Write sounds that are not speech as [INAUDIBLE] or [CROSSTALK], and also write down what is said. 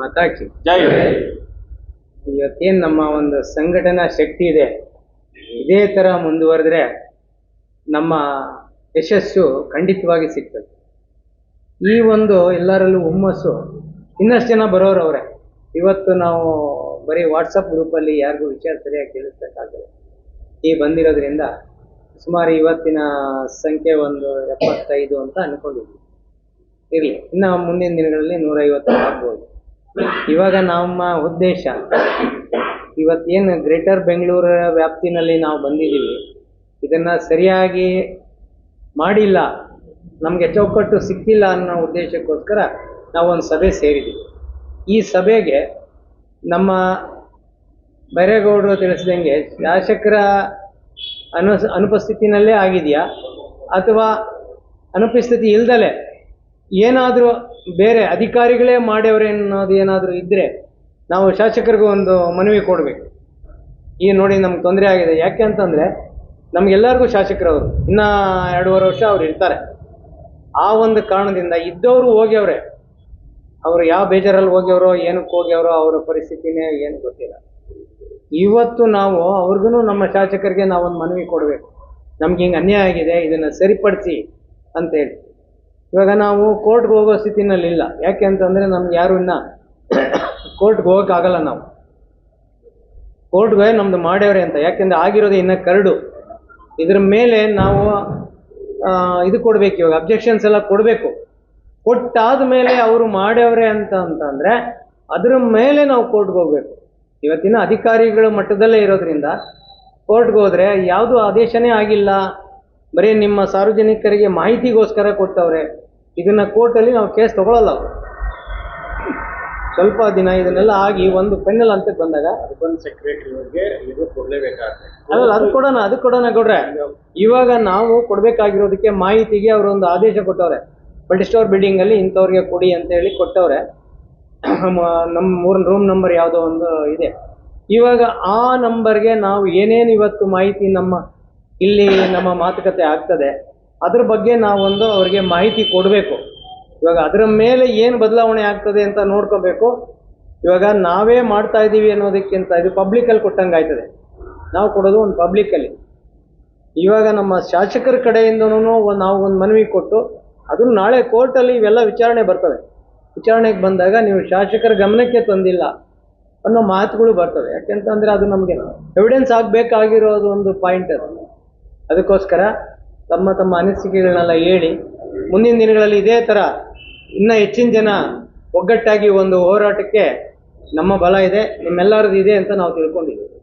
ಮಾತಾಕಿ ಜೈ ಇವತ್ತೇನ್ ನಮ್ಮ ಒಂದು ಸಂಘಟನಾ ಶಕ್ತಿ ಇದೆ ಇದೇ ತರ ಮುಂದುವರೆದ್ರೆ ನಮ್ಮ ಯಶಸ್ಸು ಖಂಡಿತವಾಗಿ ಸಿಗ್ತದೆ. ಈ ಒಂದು ಎಲ್ಲರಲ್ಲೂ ಹುಮ್ಮಸ್ಸು ಇನ್ನಷ್ಟು ಜನ ಬರೋರು ಅವರೇ. ಇವತ್ತು ನಾವು ಬರೀ ವಾಟ್ಸಪ್ ಗ್ರೂಪಲ್ಲಿ ಯಾರಿಗೂ ವಿಚಾರ ಸರಿಯಾಗಿ ಕೇಳಿಸ್ಬೇಕಾಗಲ್ಲ. ಈ ಬಂದಿರೋದ್ರಿಂದ ಸುಮಾರು ಇವತ್ತಿನ ಸಂಖ್ಯೆ ಒಂದು ಎಪ್ಪತ್ತೈದು ಅಂತ ಅಂದ್ಕೊಂಡಿದ್ವಿ ಇರಲಿ ಇನ್ನು ಮುಂದಿನ ದಿನಗಳಲ್ಲಿ ನೂರೈವತ್ತು ಆಗ್ಬೋದು. ಇವಾಗ ನಮ್ಮ ಉದ್ದೇಶ ಇವತ್ತೇನು ಗ್ರೇಟರ್ ಬೆಂಗಳೂರು ವ್ಯಾಪ್ತಿನಲ್ಲಿ ನಾವು ಬಂದಿದ್ದೀವಿ, ಇದನ್ನು ಸರಿಯಾಗಿ ಮಾಡಿಲ್ಲ, ನಮಗೆ ಚೌಕಟ್ಟು ಸಿಕ್ಕಿಲ್ಲ ಅನ್ನೋ ಉದ್ದೇಶಕ್ಕೋಸ್ಕರ ನಾವು ಒಂದು ಸಭೆ ಸೇರಿದ್ದೀವಿ. ಈ ಸಭೆಗೆ ನಮ್ಮ ಬೈರೇಗೌಡರು ತಿಳಿಸಿದಂಗೆ ಶಾಸಕರ ಅನು, ಅನುಪಸ್ಥಿತಿನಲ್ಲೇ ಆಗಿದೆಯಾ? ಅಥವಾ ಅನುಪಸ್ಥಿತಿ ಇಲ್ದಲೆ ಏನಾದರೂ ಬೇರೆ ಅಧಿಕಾರಿಗಳೇ ಮಾಡ್ಯವ್ರೆ ಅನ್ನೋದು ಏನಾದರೂ ಇದ್ದರೆ ನಾವು ಶಾಸಕರಿಗೂ ಒಂದು ಮನವಿ ಕೊಡಬೇಕು. ಈ ನೋಡಿ ನಮ್ಗೆ ತೊಂದರೆ ಆಗಿದೆ. ಯಾಕೆ ಅಂತಂದರೆ ನಮಗೆಲ್ಲರಿಗೂ ಶಾಸಕರವರು, ಇನ್ನೂ ಎರಡೂವರೆ ವರ್ಷ ಅವ್ರು ಇರ್ತಾರೆ. ಆ ಒಂದು ಕಾರಣದಿಂದ ಇದ್ದವರು ಹೋಗ್ಯವ್ರೆ. ಅವರು ಯಾವ ಬೇಜಾರಲ್ಲಿ ಹೋಗ್ಯವ್ರೋ, ಏನಕ್ಕೆ ಹೋಗ್ಯವ್ರೋ, ಅವರ ಪರಿಸ್ಥಿತಿನೇ ಏನು ಗೊತ್ತಿಲ್ಲ. ಇವತ್ತು ನಾವು ಅವ್ರಿಗೂ ನಮ್ಮ ಶಾಸಕರಿಗೆ ನಾವೊಂದು ಮನವಿ ಕೊಡಬೇಕು. ನಮ್ಗೆ ಹಿಂಗೆ ಅನ್ಯಾಯ ಆಗಿದೆ, ಇದನ್ನು ಸರಿಪಡಿಸಿ ಅಂತ ಹೇಳಿ. ಇವಾಗ ನಾವು ಕೋರ್ಟ್ಗೆ ಹೋಗೋ ಸ್ಥಿತಿನಲ್ಲಿ ಇಲ್ಲ ಯಾಕೆ ಅಂತಂದರೆ ನಮ್ಗೆ ಯಾರು ಇನ್ನ [COUGHS] ಕೋರ್ಟ್ಗೆ ಹೋಗೋಕ್ಕಾಗಲ್ಲ ನಾವು. ಕೋರ್ಟ್ಗೆ ನಮ್ದು ಮಾಡ್ಯವ್ರೆ ಅಂತ. ಯಾಕೆಂದ್ರೆ ಆಗಿರೋದು ಇನ್ನ ಕರಡು. ಇದ್ರ ಮೇಲೆ ನಾವು ಇದು ಕೊಡ್ಬೇಕು. ಇವಾಗ ಅಬ್ಜೆಕ್ಷನ್ಸ್ ಎಲ್ಲ ಕೊಡಬೇಕು. ಕೊಟ್ಟಾದ ಮೇಲೆ ಅವರು ಮಾಡ್ಯವ್ರೆ ಅಂತ ಅಂತಂದರೆ ಅದ್ರ ಮೇಲೆ ನಾವು ಕೋರ್ಟ್ಗೆ ಹೋಗ್ಬೇಕು. ಇವತ್ತಿನ ಅಧಿಕಾರಿಗಳ ಮಟ್ಟದಲ್ಲೇ ಇರೋದ್ರಿಂದ ಕೋರ್ಟ್ಗೆ ಹೋದರೆ ಯಾವುದು ಆದೇಶನೇ ಆಗಿಲ್ಲ. ಬರೀ ನಿಮ್ಮ ಸಾರ್ವಜನಿಕರಿಗೆ ಮಾಹಿತಿಗೋಸ್ಕರ ಕೊಡ್ತವ್ರೆ ಇದನ್ನು ಕೋರ್ಟಲ್ಲಿ ನಾವು ಕೇಸ್ ತಗೊಳ್ಳಲ್ಲ ಅವರು. ಸ್ವಲ್ಪ ದಿನ ಇದನ್ನೆಲ್ಲ ಆಗಿ ಒಂದು ಪೆನ್ನಲ್ ಅಂತ ಬಂದಾಗ ಅರ್ಬನ್ ಇದು ಕೊಡಲೇಬೇಕಾಗುತ್ತೆ ಅಲ್ಲ ಅದು ಕೊಡೋಣ ಅದು ಕೊಡೋಣ ಕೊಡ್ರೆ ಇವಾಗ ನಾವು ಕೊಡ್ಬೇಕಾಗಿರೋದಕ್ಕೆ ಮಾಹಿತಿಗೆ ಅವರು ಒಂದು ಆದೇಶ ಕೊಟ್ಟವ್ರೆ. ಬಿಲ್ಡಿಂಗಲ್ಲಿ ಬಿಲ್ಡಿಂಗ್ ಅಲ್ಲಿ ಇಂಥವ್ರಿಗೆ ಕೊಡಿ ಅಂತ ಹೇಳಿ ಕೊಟ್ಟವ್ರೆ. ನಮ್ಮ ಮೂರ್ ರೂಮ್ ನಂಬರ್ ಯಾವುದೋ ಒಂದು ಇದೆ. ಇವಾಗ ಆ ನಂಬರ್ಗೆ ನಾವು ಏನೇನು ಇವತ್ತು ಮಾಹಿತಿ ನಮ್ಮ ಇಲ್ಲಿ ನಮ್ಮ ಮಾತುಕತೆ ಆಗ್ತದೆ. ಅದ್ರ ಬಗ್ಗೆ ನಾವೊಂದು ಅವ್ರಿಗೆ ಮಾಹಿತಿ ಕೊಡಬೇಕು. ಇವಾಗ ಅದರ ಮೇಲೆ ಏನು ಬದಲಾವಣೆ ಆಗ್ತದೆ ಅಂತ ನೋಡ್ಕೋಬೇಕು. ಇವಾಗ ನಾವೇ ಮಾಡ್ತಾ ಇದ್ದೀವಿ ಅನ್ನೋದಕ್ಕಿಂತ ಇದು ಪಬ್ಲಿಕಲ್ಲಿ ಕೊಟ್ಟಂಗೆ ಆಯ್ತದೆ ನಾವು ಕೊಡೋದು ಒಂದು ಪಬ್ಲಿಕಲ್ಲಿ ಇವಾಗ ನಮ್ಮ ಶಾಸಕರ ಕಡೆಯಿಂದನೂ ನಾವು ಒಂದು ಮನವಿ ಕೊಟ್ಟು ಅದು ನಾಳೆ ಕೋರ್ಟಲ್ಲಿ ಇವೆಲ್ಲ ವಿಚಾರಣೆ ಬರ್ತವೆ. ವಿಚಾರಣೆಗೆ ಬಂದಾಗ ನೀವು ಶಾಸಕರ ಗಮನಕ್ಕೆ ತಂದಿಲ್ಲ ಅನ್ನೋ ಮಾತುಗಳು ಬರ್ತವೆ. ಯಾಕೆಂತಂದ್ರೆ ಅದು ನಮಗೆ ಎವಿಡೆನ್ಸ್ ಆಗಬೇಕಾಗಿರೋದು ಒಂದು ಪಾಯಿಂಟ್ ಅದು. ಅದಕ್ಕೋಸ್ಕರ ತಮ್ಮ ತಮ್ಮ ಅನಿಸಿಕೆಗಳನ್ನೆಲ್ಲ ಹೇಳಿ ಮುಂದಿನ ದಿನಗಳಲ್ಲಿ ಇದೇ ಥರ ಇನ್ನೂ ಹೆಚ್ಚಿನ ಜನ ಒಗ್ಗಟ್ಟಾಗಿ ಒಂದು ಹೋರಾಟಕ್ಕೆ ನಮ್ಮ ಬಲ ಇದೆ, ನಿಮ್ಮೆಲ್ಲರದ್ದು ಇದೆ ಅಂತ ನಾವು ತಿಳ್ಕೊಂಡಿದ್ದೀವಿ.